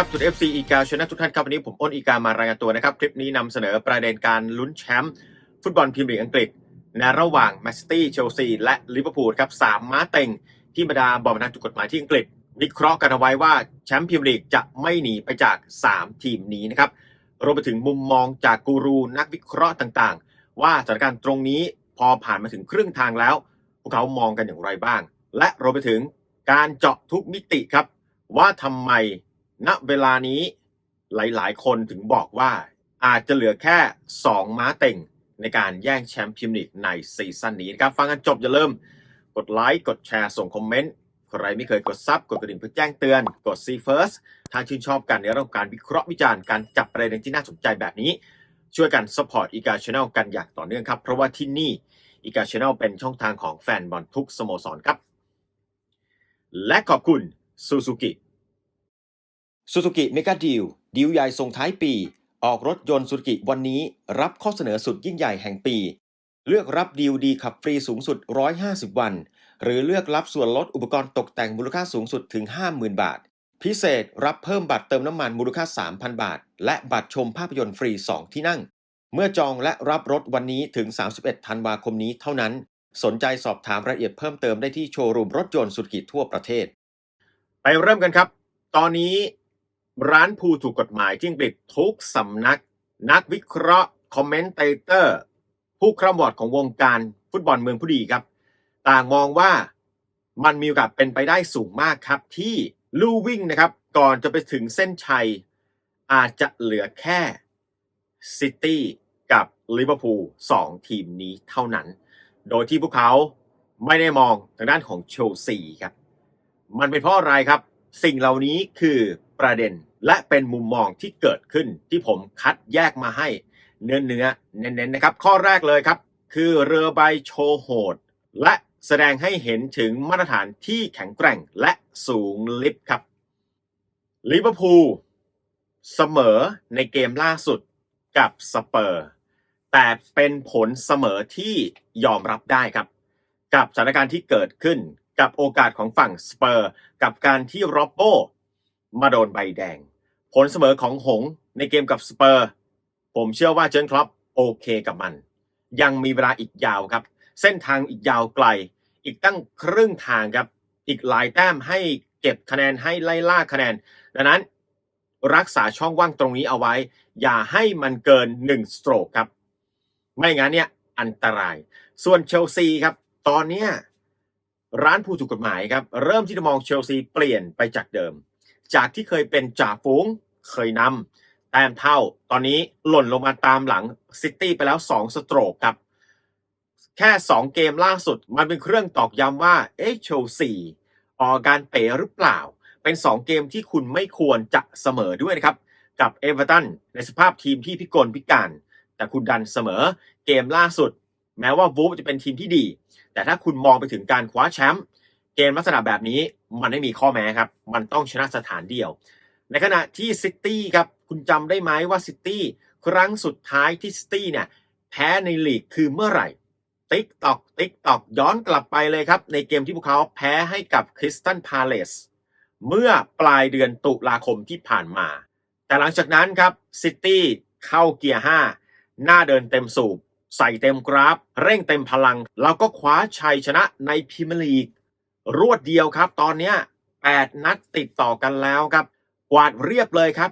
ครับสุด FC อีกาชนะทุกท่านครับวันนี้ผมอ้นอีกามารายงานตัวนะครับ คลิปนี้นำเสนอประเด็นการลุ้นแชมป์ฟุตบอลพรีเมียร์ลีกอังกฤษในระหว่างแมนซิตี้เชลซีและลิเวอร์พูลครับสามม้าเต็งที่บรรดาบอบรรณาถูกกฎหมายที่อังกฤษ วิเคราะห์กันเอาไว้ว่าแชมป์พรีเมียร์ลีกจะไม่หนีไปจาก 3 ทีมนี้นะครับรวมไปถึงมุมมองจากกูรูนักวิเคราะห์ต่างๆ ว่าสถานการณ์ตรงนี้พอผ่านมาถึงครึ่งทางแล้ว พวกเขามองกันอย่างไรบ้าง และรวมไปถึงการเจาะทุกมิติครับว่าทำไม ณเวลานี้หลายๆ คนถึงบอกว่าอาจจะเหลือแค่ 2 ม้าเต็งในการแย่งแชมป์พรีเมียร์ลีกในซีซั่นนี้นะครับ ฟังกันจบอย่าลืมกดไลค์ กดแชร์ ส่งคอมเมนต์ ใครไม่เคยกดซับกดกระดิ่งเพื่อแจ้งเตือน กด See First ถ้าชื่นชอบกันในเรื่องของการวิเคราะห์วิจารณ์การจับประเด็นที่น่าสนใจแบบนี้ ช่วยกันสปอร์ตอีกาชแนลกันอย่างต่อเนื่องครับ เพราะว่าที่นี่อีกาชแนลเป็นช่องทางของแฟนบอลทุกสโมสรครับ และขอบคุณซูซูกิ ซูซูกิเมกาดีลดีลใหญ่ส่งท้ายปี ออกรถยนต์ซูซูกิวันนี้รับข้อเสนอสุดยิ่งใหญ่แห่งปี เลือกรับดีลดีขับฟรีสูงสุด 150 วัน หรือเลือกรับส่วนลดอุปกรณ์ตกแต่งมูลค่าสูงสุดถึง 50,000 บาท พิเศษรับเพิ่มบัตรเติมน้ำมันมูลค่า 3,000 บาท และบัตรชมภาพยนตร์ฟรี 2 ที่นั่ง เมื่อจองและรับรถวันนี้ถึง 31 ธันวาคมนี้เท่านั้น สนใจสอบถามรายละเอียดเพิ่มเติมได้ที่โชว์รูมรถยนต์สุกิทั่วประเทศ ไปเริ่มกันครับ ตอนนี้ ร้านผู้ถูกกฎหมายที่อังกฤษทุกสำนัก นักวิเคราะห์คอมเมนเตเตอร์ ผู้คร่ำวอดของวงการฟุตบอลเมืองผู้ดีครับ ต่างมองว่ามันมีโอกาสเป็นไปได้สูงมากครับ ที่ลู่วิ่งนะครับ ก่อนจะไปถึงเส้นชัย อาจจะเหลือแค่ซิตี้กับลิเวอร์พูลสองทีมนี้เท่านั้น โดยที่พวกเขาไม่ได้มองทางด้านของเชลซีครับ มันเป็นเพราะอะไรครับ สิ่งเหล่านี้คือ ประเด็นและเป็นมุมมองที่เกิดขึ้นที่ผมคัดแยกมาให้เนื้อเนื้อเน้นๆนะครับ ข้อแรกเลยครับ คือเรือใบโชว์โหด และแสดงให้เห็นถึงมาตรฐานที่แข็งแกร่งและสูงลิฟต์ครับลิเวอร์พูลเสมอในเกมล่าสุดกับสเปอร์ แต่เป็นผลเสมอที่ยอมรับได้ครับ กับสถานการณ์ที่เกิดขึ้นกับโอกาสของฝั่งสเปอร์ กับการที่โรบโบ มาโดนใบแดง ผลเสมอของหงในเกมกับสเปอร์ ผมเชื่อว่าเจนคล็อปโอเคกับมัน ยังมีเวลาอีกยาวครับ เส้นทางอีกยาวไกล อีกตั้งครึ่งทางครับ อีกหลายแต้มให้เก็บคะแนนให้ไล่ล่าคะแนน ดังนั้นรักษาช่องว่างตรงนี้เอาไว้ อย่าให้มันเกิน1สโตรกครับ ไม่งั้นเนี่ยอันตราย ส่วนเชลซีครับ ตอนเนี้ยร้านผู้ถูกกฎหมายครับ เริ่มที่จะมองเชลซีเปลี่ยนไปจากเดิม จากที่เคยเป็นจ่าฝูงเคยนำแต้มเท่า ตอนนี้หล่นลงมาตามหลังซิตี้ไปแล้ว 2 สโตรกครับ แค่ 2 เกมล่าสุด มันเป็นเครื่องตอกย้ำว่า เอ๊ะเชลซีออกอการเป๋หรือเปล่า เป็น 2 เกมที่คุณไม่ควรจะเสมอด้วยนะครับ กับเอเวอร์ตันในสภาพทีมที่พิกลพิการ แต่คุณดันเสมอเกมล่าสุด แม้ว่าวูฟจะเป็นทีมที่ดี แต่ถ้าคุณมองไปถึงการคว้าแชมป์ เกมลักษณะแบบนี้มันไม่มีข้อแม้ครับ มันต้องชนะสถานเดียว ในขณะที่ซิตี้ครับ คุณจำได้ไหมว่าซิตี้ครั้งสุดท้ายที่ซิตี้เนี่ยแพ้ในลีกคือเมื่อไหร่ ติ๊กตอก ติ๊กตอกย้อนกลับไปเลยครับ ในเกมที่พวกเขาแพ้ให้กับคริสตันพาเลสเมื่อปลายเดือนตุลาคมที่ผ่านมา แต่หลังจากนั้นครับซิตี้เข้าเกียร์ 5 หน้าเดินเต็มสูบ ใส่เต็มกราฟ เร่งเต็มพลัง แล้วก็คว้าชัยชนะในพรีเมียร์ลีก รวดเดียวครับ ตอนนี้8นัดติดต่อกันแล้วครับ กวาดเรียบเลยครับ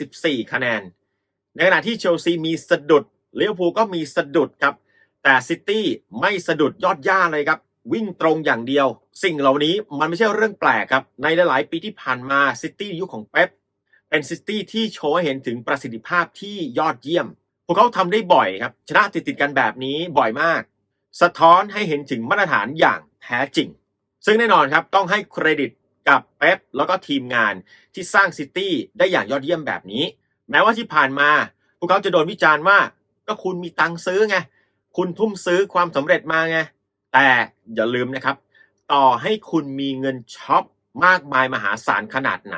24 คะแนน ในขณะที่เชลซีมีสะดุดเลิเวอร์พูก็มีสะดุดครับ แต่ซิตี้ไม่สะดุดยอดย่าเลยครับ วิ่งตรงอย่างเดียว สิ่งเหล่านี้มันไม่ใช่เรื่องแปลกครับ ในหลาย ๆ ปีที่ผ่านมาซิตี้ยุคของเป๊ปเป็นซิตี้ที่โชว์เห็นถึงประสิทธิภาพที่ยอดเยี่ยม พวกเขาทำได้บ่อยครับ ชนะติดๆกันแบบนี้บ่อยมาก สะท้อนให้เห็นถึงมาตรฐานอย่างแท้จริง ซึ่งแน่นอนครับต้องให้เครดิตกับเป๊ปแล้วก็ทีมงานที่สร้างซิตี้ได้อย่างยอดเยี่ยมแบบนี้ แม้ว่าที่ผ่านมา พวกเขาจะโดนวิจารณ์ว่าก็คุณมีตังค์ซื้อไง คุณทุ่มซื้อความสำเร็จมาไง แต่อย่าลืมนะครับ ต่อให้คุณมีเงินช็อปมากมายมหาศาลขนาดไหน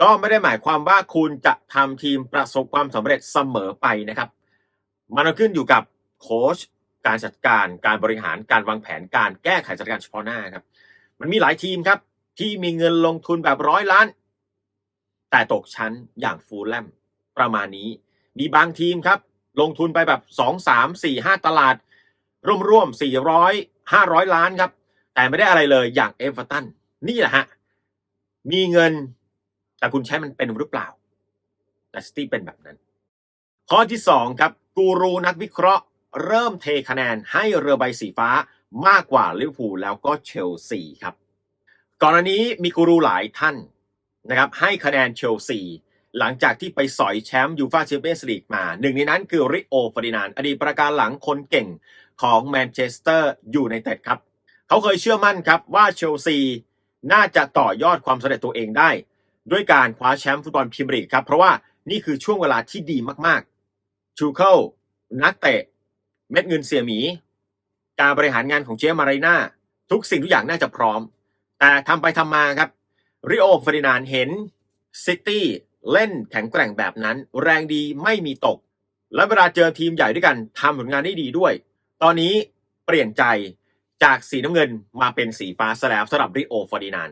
ก็ไม่ได้หมายความว่าคุณจะทำทีมประสบความสำเร็จเสมอไปนะครับ มันขึ้นอยู่กับโค้ช การจัดการการบริหารการวางแผนการแก้ไขสถานการณ์เฉพาะหน้าครับ มันมีหลายทีมครับ ที่มีเงินลงทุนแบบร้อยล้าน แต่ตกชั้นอย่างฟูลแลมประมาณนี้ มีบางทีมครับ ลงทุนไปแบบ 2 3 4 5 ตลาด ร่วมๆ400 500 ล้านครับ แต่ไม่ได้อะไรเลยอย่างเอเวอร์ตันนี่แหละฮะมีเงินแต่คุณใช้มันเป็นหรือเปล่าแต่ซิตี้เป็นแบบนั้น ข้อที่ 2 ครับกูรูนักวิเคราะห์ เริ่มเทคะแนนให้เรือใบสีฟ้ามากกว่าลิเวอร์พูลแล้วก็เชลซีครับ ก่อนหน้านี้มีกูรูหลายท่านนะครับให้คะแนนเชลซีหลังจากที่ไปสอยแชมป์ยูฟ่าแชมเปี้ยนส์ลีกมา หนึ่งในนั้นคือริโอฟอร์ดินานอดีตประการหลังคนเก่งของแมนเชสเตอร์ยูไนเต็ดครับ เขาเคยเชื่อมั่นครับว่าเชลซีน่าจะต่อยอดความสำเร็จตัวเองได้ ด้วยการคว้าแชมป์ฟุตบอลพรีเมียร์ลีกครับ เพราะว่านี่คือช่วงเวลาที่ดีมากๆชูเคิลนักเตะ เม็ดเงินเสียหมี การบริหารงานของเจมารีนาทุกสิ่งทุกอย่างน่าจะพร้อม แต่ทำไปทำมาครับริโอเฟอร์ดินานเห็นซิตี้เล่นแข็งแกร่งแบบนั้น แรงดีไม่มีตก และเวลาเจอทีมใหญ่ด้วยกันทำผลงานได้ดีด้วย ตอนนี้เปลี่ยนใจจากสีน้ำเงินมาเป็นสีฟ้าซะแล้วสำหรับริโอเฟอร์ดินาน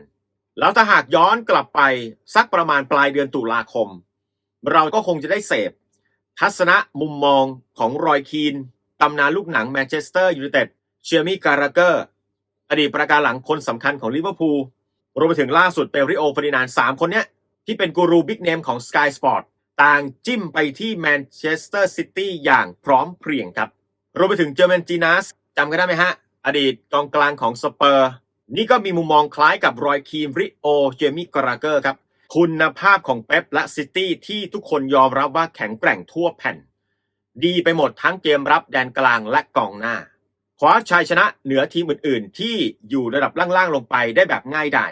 แล้วถ้าหากย้อนกลับไปสักประมาณปลายเดือนตุลาคม เราก็คงจะได้เสพ ทัศนะมุมมองของรอยคีน ตำนานลูกหนังแมนเชสเตอร์ยูไนเต็ดเชียร์มี่การาเกอร์อดีตประการหลังคนสำคัญของลิเวอร์พูลรวมไปถึงล่าสุดเปริโอฟรินานสามคนเนี้ยที่เป็นกูรูบิ๊กเนมของ Sky Sport ต่างจิ้มไปที่แมนเชสเตอร์ซิตี้อย่างพร้อมเพรียงครับ รวมไปถึงเจอร์แมนจีนัสจำกันได้ไหมฮะ อดีตกองกลางของสเปอร์ นี่ก็มีมุมมองคล้ายกับรอยคีมริโอเจมี่กราเกอร์ครับ คุณภาพของเป๊ปและซิตี้ที่ทุกคนยอมรับว่าแข็งแกร่งทั่วแผ่น ดีไปหมดทั้งเกมรับแดนกลางและกองหน้าคว้าชัยชนะเหนือทีมอื่นๆ ที่อยู่ระดับล่างๆลงไปได้แบบง่ายดาย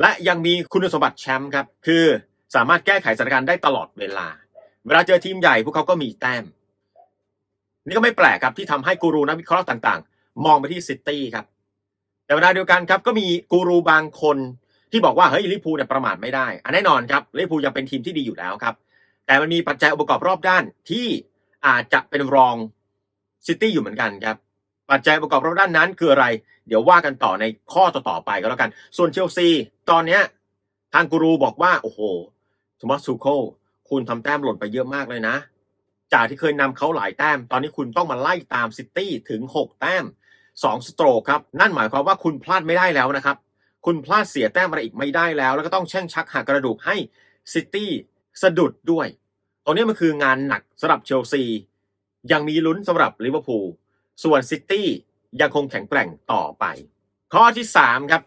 และยังมีคุณสมบัติแชมป์ครับ คือสามารถแก้ไขสถานการณ์ได้ตลอดเวลา เวลาเจอทีมใหญ่พวกเขาก็มีแต้ม นี่ก็ไม่แปลกครับที่ทำให้กูรูนักวิเคราะห์ต่างๆ มองไปที่ซิตี้ครับ แต่เวลาเดียวกันครับก็มีกูรูบางคนที่บอกว่าเฮ้ยลิเวอร์พูเนี่ยประมาทไม่ได้อันแน่นอนครับลิเวอร์พูยังเป็นทีมที่ดีอยู่แล้วครับ แต่มันมีปัจจัยองค์ประกอบรอบด้านที่ อาจจะเป็นรองซิตี้อยู่เหมือนกันครับ ปัจจัยประกอบรอบด้านนั้นคืออะไร เดี๋ยวว่ากันต่อในข้อต่อๆไปก็แล้วกัน ส่วนเชลซี ตอนเนี้ยทางกูรูบอกว่า โอ้โหโทมัสซูโคคุณทำแต้มหล่นไปเยอะมากเลยนะ จากที่เคยนำเขาหลายแต้ม ตอนนี้คุณต้องมาไล่ตามซิตี้ถึง 6 แต้ม 2 สโตรกครับ นั่นหมายความว่าคุณพลาดไม่ได้แล้วนะครับ คุณพลาดเสียแต้มอะไรอีกไม่ได้แล้ว แล้วก็ต้องแช่งชักหักกระดูกให้ซิตี้สะดุดด้วย รงนี้มันคืองานหนักสำหรับเชลซี ยังมีลุ้นสำหรับลิเวอร์พูลส่วนซิตี้ยังคงแข็งแกร่งต่อไป ข้อที่ 3 ครับ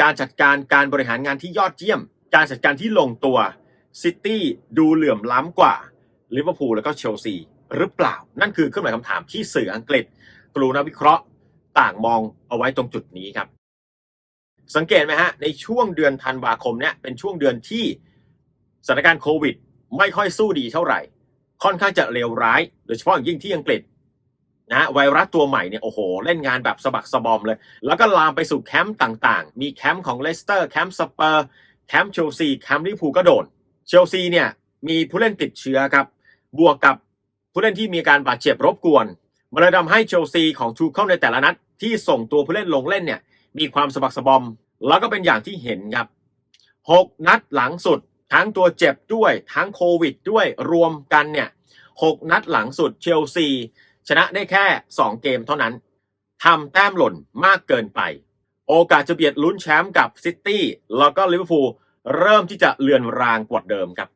การจัดการการบริหารงานที่ยอดเยี่ยม การจัดการที่ลงตัวซิตี้ดูเหลื่อมล้ำกว่าลิเวอร์พูลแล้วก็เชลซีหรือเปล่า นั่นคือเครื่องหมายคำถามที่สื่ออังกฤษกลูนักวิเคราะห์ต่างมองเอาไว้ตรงจุดนี้ครับ สังเกตไหมฮะ ในช่วงเดือนธันวาคมเนี่ยเป็นช่วงเดือนที่สถานการณ์โควิด ไม่ค่อยสู้ดีเท่าไหร่ ค่อนข้างจะเลวร้าย โดยเฉพาะอย่างยิ่งที่อังกฤษนะไวรัสตัวใหม่เนี่ยโอ้โห เล่นงานแบบสะบักสะบอมเลย แล้วก็ลามไปสู่แคมป์ต่างๆ มีแคมป์ของเลสเตอร์แคมป์สเปอร์แคมป์เชลซีแคมป์ลิเวอร์พูลก็โดน เชลซีเนี่ยมีผู้เล่นติดเชื้อครับ บวกกับผู้เล่นที่มีการบาดเจ็บรบกวนมันเลยทำให้เชลซีของทูเคิลในแต่ละนัด ที่ส่งตัวผู้เล่นลงเล่นเนี่ยมีความสะบักสะบอม แล้วก็เป็นอย่างที่เห็นครับ 6 นัดหลังสุด ทั้งตัวเจ็บด้วย ทั้งโควิดด้วยรวมกันเนี่ย6นัดหลังสุดเชลซี ชนะได้แค่ 2 เกมเท่านั้นทำแต้มหล่นมากเกินไป โอกาสจะเบียดลุ้นแชมป์กับซิตี้แล้วก็ลิเวอร์พูลเริ่มที่จะเลือนรางกว่าเดิมครับ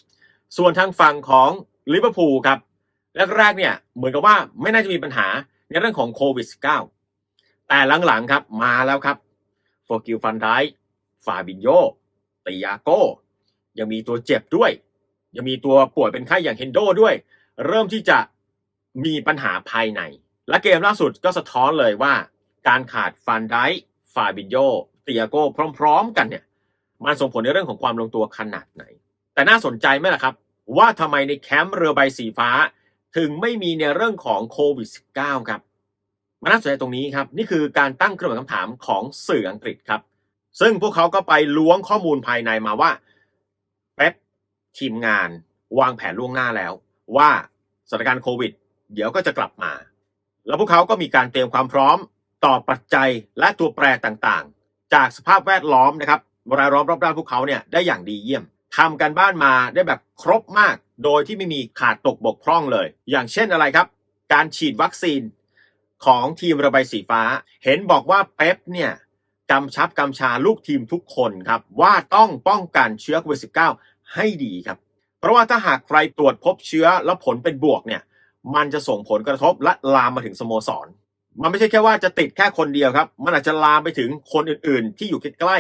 ส่วนทางฝั่งของลิเวอร์พูลครับแรกๆเนี่ยเหมือนกับว่าไม่น่าจะมีปัญหาในเรื่องของโควิด -19 แต่หลังๆครับมาแล้วครับโฟกิลฟันไดฟาบินโยติยาโก ยังมีตัวเจ็บด้วย ยังมีตัวป่วยเป็นไข้อย่างเฮนโดด้วย เริ่มที่จะมีปัญหาภายใน และเกมล่าสุดก็สะท้อนเลยว่า การขาดฟันไดฟาบินโยติยาโกพร้อม ๆ กันเนี่ย มันส่งผลในเรื่องของความลงตัวขนาดไหน แต่น่าสนใจไหมล่ะครับ ว่าทำไมในแคมป์เรือใบสีฟ้า ถึงไม่มีในเรื่องของโควิด -19 ครับมันน่าสนใจตรงนี้ครับ นี่คือการตั้งเครื่องหมายคำถามของสื่ออังกฤษครับ ซึ่งพวกเขาก็ไปล้วงข้อมูลภายในมาว่า ทีมงานวางแผนล่วงหน้าแล้ว ว่าสถานการณ์โควิด เดี๋ยวก็จะกลับมา แล้วพวกเขาก็มีการเตรียมความพร้อมต่อปัจจัยและตัวแปรต่างๆ จากสภาพแวดล้อมนะครับรายล้อมรอบด้านพวกเขาเนี่ยได้อย่างดีเยี่ยมทำกันบ้านมาได้แบบครบมาก โดยที่ไม่มีขาดตกบกพร่องเลย อย่างเช่นอะไรครับ การฉีดวัคซีนของทีมระบายสีฟ้า เห็นบอกว่าเป๊ปเนี่ยกำชับกำชาลูกทีมทุกคนครับ ว่าต้องป้องกันเชื้อโควิด -19 ให้ดีครับ เพราะว่าถ้าหากใครตรวจพบเชื้อแล้วผลเป็นบวกเนี่ย มันจะส่งผลกระทบและลามมาถึงสโมสร มันไม่ใช่แค่ว่าจะติดแค่คนเดียวครับ มันอาจจะลามไปถึงคนอื่นๆ ที่อยู่ใกล้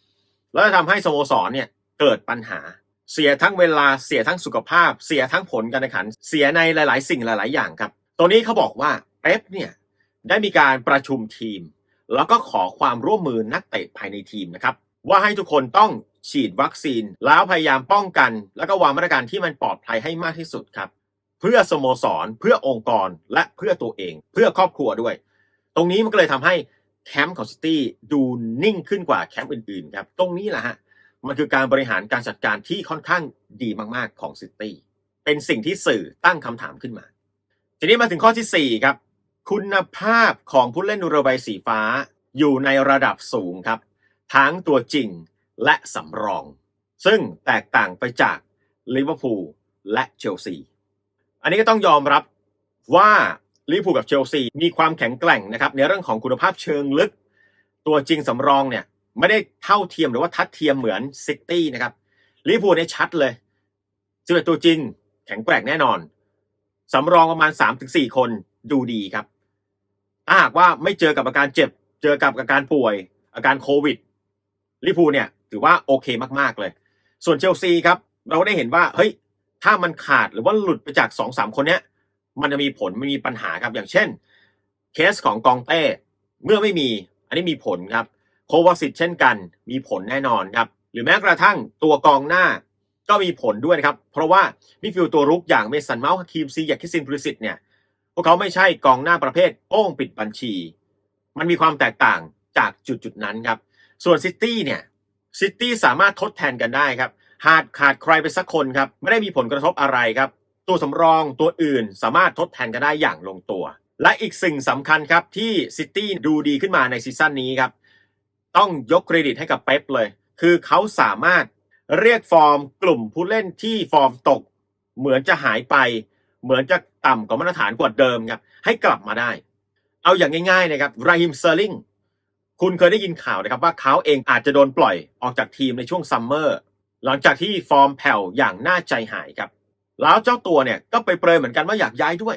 ๆแล้วจะทำให้สโมสรเนี่ยเกิดปัญหา เสียทั้งเวลาเสียทั้งสุขภาพ เสียทั้งผลการแข่งขัน เสียในหลาย ๆ สิ่งหลาย ๆ อย่างครับ ตรงนี้เขาบอกว่าเป๊ปเนี่ยได้มีการประชุมทีม แล้วก็ขอความร่วมมือนักเตะภายในทีมนะครับ ว่าให้ทุกคนต้อง ฉีดวัคซีน แล้วพยายามป้องกัน แล้วก็วางมาตรการที่มันปลอดภัยให้มากที่สุดครับ เพื่อสโมสร เพื่อองค์กรและเพื่อตัวเอง เพื่อครอบครัวด้วย ตรงนี้มันก็เลยทำให้แคมป์ของซิตี้ดูนิ่งขึ้นกว่าแคมป์อื่นๆครับตรงนี้แหละฮะมันคือการบริหารการจัดการที่ค่อนข้างดีมากๆของซิตี้เป็นสิ่งที่สื่อตั้งคำถามขึ้นมา ทีนี้มาถึงข้อที่4ครับคุณภาพของผู้เล่นเรือใบสีฟ้าอยู่ในระดับสูงครับ ทั้งตัวจริง และสำรอง ซึ่งแตกต่างไปจากลิเวอร์พูลและเชลซี อันนี้ก็ต้องยอมรับว่าลิเวอร์พูลกับเชลซีมีความแข็งแกร่งนะครับในเรื่องของคุณภาพเชิงลึก ตัวจริงสำรองเนี่ยไม่ได้เท่าเทียมหรือว่าทัดเทียมเหมือนซิตี้นะครับลิเวอร์พูลเนี่ยชัดเลยสิบตัวจริงแข็งแกร่งแน่นอน สำรองประมาณ 3-4 คนดูดีครับถ้าหากว่าไม่เจอกับอาการเจ็บ เจอกับอาการป่วย อาการโควิด ลิพูเนี่ยถือว่าโอเคมากๆเลย ส่วนเชลซีครับ เราได้เห็นว่าเฮ้ยถ้ามันขาดหรือว่าหลุดไปจากสองสามคนเนี้ยมันจะมีผลไม่มีปัญหาครับอย่างเช่น เคสของกองเต้เมื่อไม่มี อันนี้มีผลครับโควาสิตเช่นกันมีผลแน่นอนครับ หรือแม้กระทั่งตัวกองหน้าก็มีผลด้วยนะครับ เพราะว่ามิฟิลตัวรุกอย่างเมสันเมาส์คิมซี อยากคิซินพริสิตเนี่ยพวกเขาไม่ใช่กองหน้าประเภทโป้งปิดบัญชี มันมีความแตกต่างจากจุดจุดนั้นครับ ส่วนซิตี้เนี่ยซิตี้สามารถทดแทนกันได้ครับ หากขาดใครไปสักคนครับ ไม่ได้มีผลกระทบอะไรครับ ตัวสำรองตัวอื่นสามารถทดแทนกันได้อย่างลงตัว และอีกสิ่งสำคัญครับที่ซิตี้ดูดีขึ้นมาในซีซั่นนี้ครับ ต้องยกเครดิตให้กับเป๊ปเลย คือเขาสามารถเรียกฟอร์มกลุ่มผู้เล่นที่ฟอร์มตก เหมือนจะหายไป เหมือนจะต่ำกว่ามาตรฐานกว่าเดิมครับให้กลับมาได้ เอาอย่างง่ายๆนะครับราฮิมเซอร์ลิง คุณเคยได้ยินข่าวนะครับว่าเขาเองอาจจะโดนปล่อยออกจากทีมในช่วงซัมเมอร์หลังจากที่ฟอร์มแผ่วอย่างน่าใจหายครับ แล้วเจ้าตัวเนี่ยก็ไปเปรยเหมือนกันว่าอยากย้ายด้วย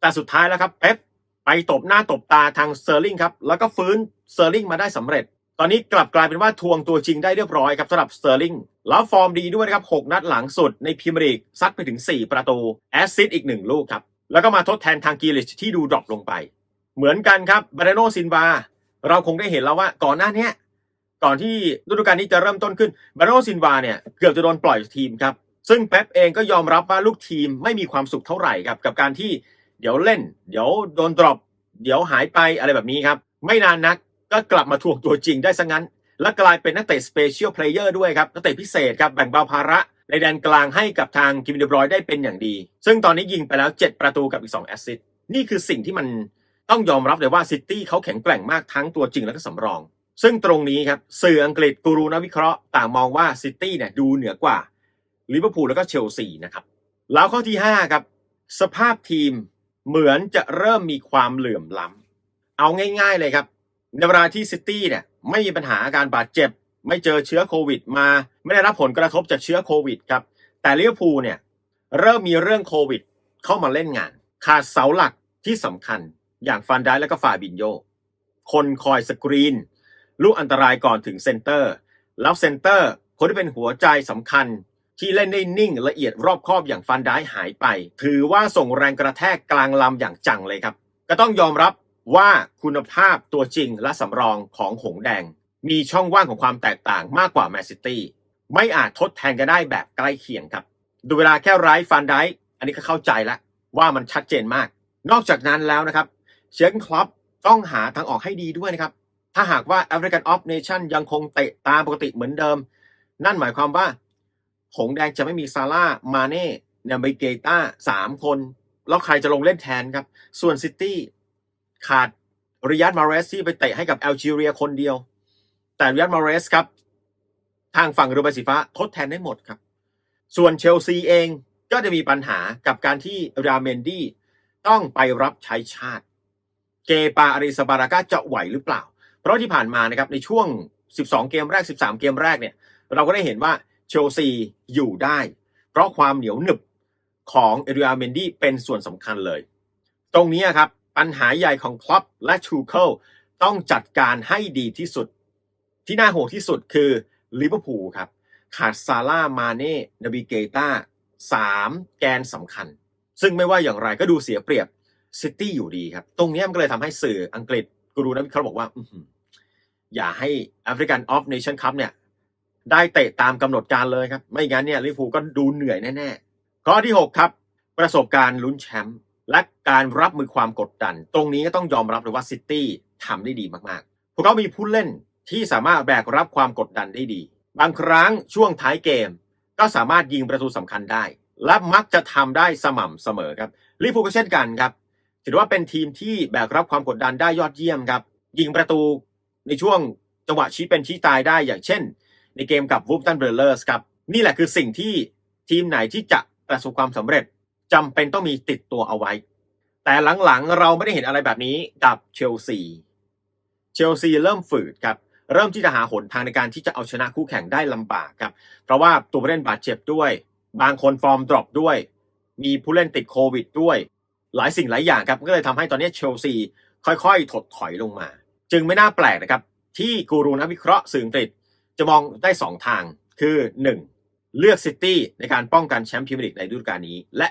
แต่สุดท้ายแล้วครับเป๊ปไปตบหน้าตบตาทางเซอร์ลิงครับแล้วก็ฟื้นเซอร์ลิงมาได้สำเร็จ ตอนนี้กลับกลายเป็นว่าทวงตัวจริงได้เรียบร้อยครับสำหรับเซอร์ลิงแล้วฟอร์มดีด้วยนะครับ6นัดหลังสุดในพรีเมียร์ลีกซัดไปถึง 4 ประตูแอสซิสต์อีก 1 ลูกครับแล้วก็มาทดแทนทางกีริชที่ดูดรอปลงไป เหมือนกันครับบาร์โนซินวา เราคงได้เห็นแล้วว่าก่อนหน้านี้ก่อนที่ฤดูกาลนี้จะเริ่มต้นขึ้นบาร์โนซินวาเนี่ยเกือบจะโดนปล่อยทีมครับซึ่งเป๊ปเองก็ยอมรับว่าลูกทีมไม่มีความสุขเท่าไหร่ครับกับการที่เดี๋ยวเล่น เดี๋ยวโดนดรอปเดี๋ยวหายไปอะไรแบบนี้ครับ ไม่นานนักก็กลับมาทวงตัวจริงได้ซะงั้น และกลายเป็นนักเตะสเปเชียลเพลเยอร์ด้วยครับ นักเตะพิเศษครับ แบ่งเบาภาระในแดนกลางให้กับทางกิมเดบรอยได้เป็นอย่างดี ซึ่งตอนนี้ยิงไปแล้ว 7 ประตูกับอีก 2 แอสซิสต์นี่คือสิ่งที่มัน ต้องยอมรับเลยว่าซิตี้เขาแข็งแกร่งมากทั้งตัวจริงและก็สำรอง ซึ่งตรงนี้ครับสื่ออังกฤษกูรูนักวิเคราะห์ต่างมองว่าซิตี้เนี่ยดูเหนือกว่าลิเวอร์พูลแล้วก็เชลซีนะครับแล้วข้อที่5ครับสภาพทีมเหมือนจะเริ่มมีความเหลื่อมล้ำเอาง่ายๆเลยครับ ในเวลาที่ซิตี้เนี่ยไม่มีปัญหาอาการบาดเจ็บ ไม่เจอเชื้อโควิดมา ไม่ได้รับผลกระทบจากเชื้อโควิดครับแต่ลิเวอร์พูลเนี่ยเริ่มมีเรื่องโควิดเข้ามาเล่นงาน ขาดเสาหลักที่สำคัญ อย่างฟันได้และก็ฟาบินโย คนคอยสกรีน ลูกอันตรายก่อนถึงเซนเตอร์ แล้วเซนเตอร์คนที่เป็นหัวใจสำคัญที่เล่นได้นิ่งละเอียดรอบคอบอย่างฟันได้หายไป ถือว่าส่งแรงกระแทกกลางลำอย่างจังเลยครับ ก็ต้องยอมรับว่าคุณภาพตัวจริงและสำรองของหงแดง มีช่องว่างของความแตกต่างมากกว่าแมนซิตี้ไม่อาจทดแทนกันได้แบบใกล้เคียงครับ ดูเวลาแค่ไร้ฟันได้อันนี้ก็เข้าใจแล้วว่ามันชัดเจนมาก นอกจากนั้นแล้วนะครับ เชยนคลับต้องหาทางออกให้ดีด้วยนะครับ ถ้าหากว่า African of Nation ยังคงเตะตามปกติเหมือนเดิม นั่นหมายความว่า หงแดงจะไม่มีซาร่า มาเน่เนมเบเกต้าสามคน แล้วใครจะลงเล่นแทนครับ ส่วนซิตี้ขาดริยัตมาเรสที่ไปเตะให้กับแอลจีเรียคนเดียว แต่ริยัตมาเรสครับ ทางฝั่งเรือใบสีฟ้าทดแทนได้หมดครับ ส่วนเชลซีเองก็จะมีปัญหากับการที่ราเมนดี้ต้องไปรับใช้ชาติ เกปาอาริสบารากาจะไหวหรือเปล่า เพราะที่ผ่านมานะครับในช่วง 12 เกมแรก 13 เกมแรกเนี่ยเราก็ได้เห็นว่าเชลซีอยู่ได้ เพราะความเหนียวหนึบของเอริอาเมนดี้เป็นส่วนสำคัญเลย ตรงนี้ครับปัญหาใหญ่ของคลับและชูเคิลต้องจัดการให้ดีที่สุด ที่น่าห่วงที่สุดคือลิเวอร์พูลครับ ขาดซาร่ามาเน่นาบิเกต้าสามแกนสำคัญ ซึ่งไม่ว่าอย่างไรก็ดูเสียเปรียบ ซิตี้อยู่ดีครับ ตรงนี้มันก็เลยทำให้สื่ออังกฤษกูรูนักวิเคราะห์บอกว่าอย่าให้แอฟริกันออฟเนชั่นคัพเนี่ย ได้เตะตามกำหนดการเลยครับ ไม่งั้นเนี่ยลิเวอร์พูลก็ดูเหนื่อยแน่ๆข้อที่ 6 ครับ ประสบการณ์ลุ้นแชมป์และการรับมือความกดดัน ตรงนี้ก็ต้องยอมรับเลยว่าซิตี้ทำได้ดีมากๆ พวกเขามีผู้เล่นที่สามารถแบกรับความกดดันได้ดี บางครั้งช่วงท้ายเกม ก็สามารถยิงประตูสำคัญได้ และมักจะทำได้สม่ำเสมอครับลิเวอร์พูลก็เช่นกันครับ ถือว่าเป็นทีมที่แบกรับความกดดันได้ยอดเยี่ยมครับ ยิงประตูในช่วงจังหวะชี้เป็นชี้ตายได้อย่างเช่น ในเกมกับวูฟตันเบรเลอร์สครับ นี่แหละคือสิ่งที่ทีมไหนที่จะประสบความสำเร็จจำเป็นต้องมีติดตัวเอาไว้ แต่หลังๆ เราไม่ได้เห็นอะไรแบบนี้กับเชลซีเชลซีเริ่มฝืดครับเริ่มที่จะหาหนทางในการที่จะเอาชนะคู่แข่งได้ลำบากครับ เพราะว่าตัวผู้เล่นบาดเจ็บด้วย บางคนฟอร์มดรอปด้วย มีผู้เล่นติดโควิดด้วย หลายสิ่งหลายอย่างครับก็เลยทำให้ตอนนี้เชลซีค่อยๆ ถดถอยลงมา จึงไม่น่าแปลกนะครับ ที่กูรูนักวิเคราะห์สื่ออังกฤษ จะมองได้ 2 ทางคือ 1. เลือกซิตี้ในการป้องกันแชมป์พรีเมียร์ลีกในฤดูกาลนี้ และ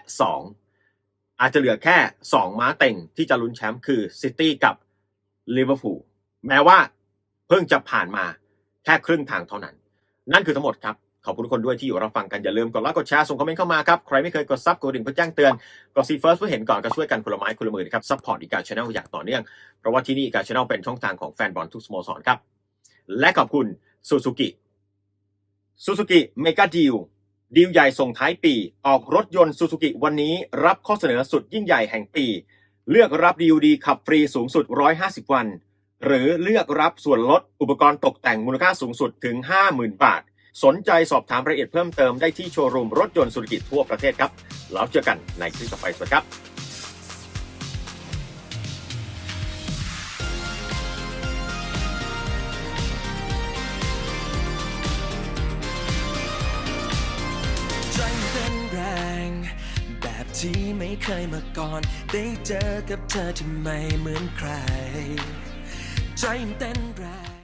2. อาจจะเหลือแค่ 2 ม้าเต็งที่จะลุ้นแชมป์คือซิตี้กับลิเวอร์พูลแม้ว่าเพิ่งจะผ่านมาแค่ครึ่งทางเท่านั้น นั่นคือทั้งหมดครับ ขอบคุณทุกคนด้วยที่อยู่รับฟังกัน อย่าลืมกดไลค์กดแชร์ส่งคอมเมนต์เข้ามาครับ ใครไม่เคยกดซับกดดิ่งเพื่อแจ้งเตือน กดซีเฟิร์สเพื่อเห็นก่อนก็ช่วยกันคนละไม้คนละมือนะครับซัพพอร์ตอีกาชาแนลอย่างต่อเนื่อง เพราะว่าที่นี่อีกาชาแนลเป็นช่องทางของแฟนบอลทุกสโมสรครับ และขอบคุณซูซูกิซูซูกิเมกาดีลดีลใหญ่ส่งท้ายปี ออกรถยนต์ซูซูกิวันนี้รับข้อเสนอสุดยิ่งใหญ่แห่งปี เลือกรับดีลดีขับฟรีสูงสุด 150 วัน หรือเลือกรับส่วนลดอุปกรณ์ตกแต่งมูลค่าสูงสุดถึง 50,000 บาท สนใจสอบถามรายละเอียดเพิ่มเติมได้ที่โชว์รูมรถยนต์สุรกิจทั่วประเทศครับ แล้วเจอกันในคลิปต่อไปสวัสดีครับที่ไม่เคยมาก่อน ได้เจอกับเธอที่ไม่เหมือนใคร ใจมันเต้นแรง